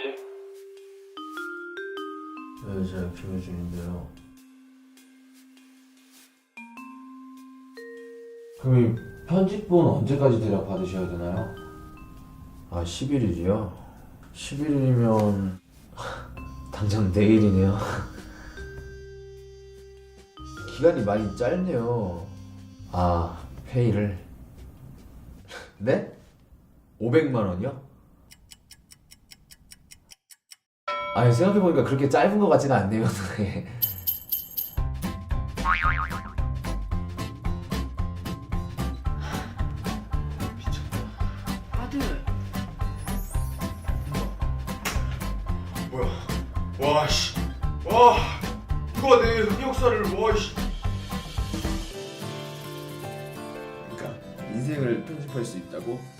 씨? 네, 제가 김효준인데요. 그럼 이 편집본 언제까지 대략 받으셔야 되나요? 아, 11일이요? 11일이면 당장 내일이네요. 기간이 많이 짧네요. 아, 페이를 네? 500만 원이요? 아니 생각해보니까 그렇게 짧은 것 같지는 않네요. 네. 아들 뭐야? 와 씨. 와. 누가 내 흑역사를 와 씨. 그러니까 인생을 편집할 수 있다고?